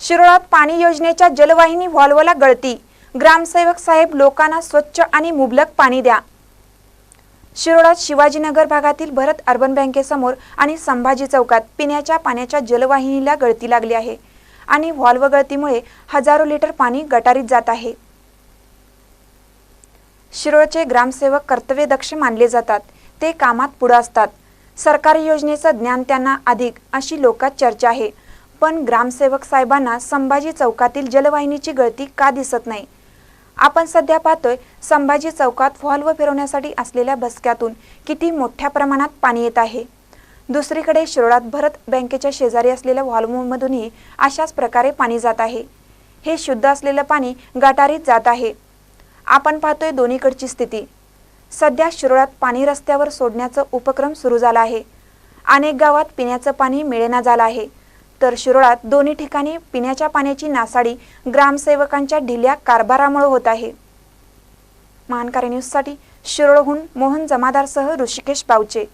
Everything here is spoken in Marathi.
शिरोळात पाणी योजनेच्या जलवाहिनी व्हॉल्वला गळती. ग्रामसेवक साहेब लोकांना स्वच्छ आणि मुबलक पाणी द्या. शिरोळात शिवाजीनगर भागातील भरत अर्बन बँकेसमोर आणि संभाजी चौकात पिण्याच्या पाण्याच्या जलवाहिनीला गळती लागली आहे आणि व्हॉल्व गळतीमुळे हजारो लिटर पाणी गटारीत जात आहे. शिरोळचे ग्रामसेवक कर्तव्यदक्ष मानले जातात. ते कामात पुढे असतात. सरकारी योजनेचं ज्ञान त्यांना अधिक अशी लोकात चर्चा आहे. पण ग्रामसेवक साहेबांना संभाजी चौकातील जलवाहिनीची गळती का दिसत नाही? आपण सध्या पाहतोय संभाजी चौकात व्हॉल्व फिरवण्यासाठी असलेल्या बसक्यातून किती मोठ्या प्रमाणात पाणी येत आहे? दुसरीकडे शिरोळात भरत बँकेच्या शेजारी असलेल्या व्हॉल्वमधूनही अशाच प्रकारे पाणी जात आहे. हे शुद्ध असलेलं पाणी गटारीत जात आहे. आपण पाहतोय दोन्हीकडची स्थिती. सध्या शिरोळात पाणी रस्त्यावर सोडण्याचा उपक्रम सुरू झाला आहे. अनेक गावात पिण्याचं पाणी मिळेना झालं आहे. तर शिरोळात दोन्ही ठिकाणी पिण्याच्या पाण्याची नासाडी ग्रामसेवकांच्या ढिल्या कारभारामुळे होत आहे. महानकारी न्यूजसाठी शिरोळहून मोहन जमादारसह ऋषिकेश पावचे.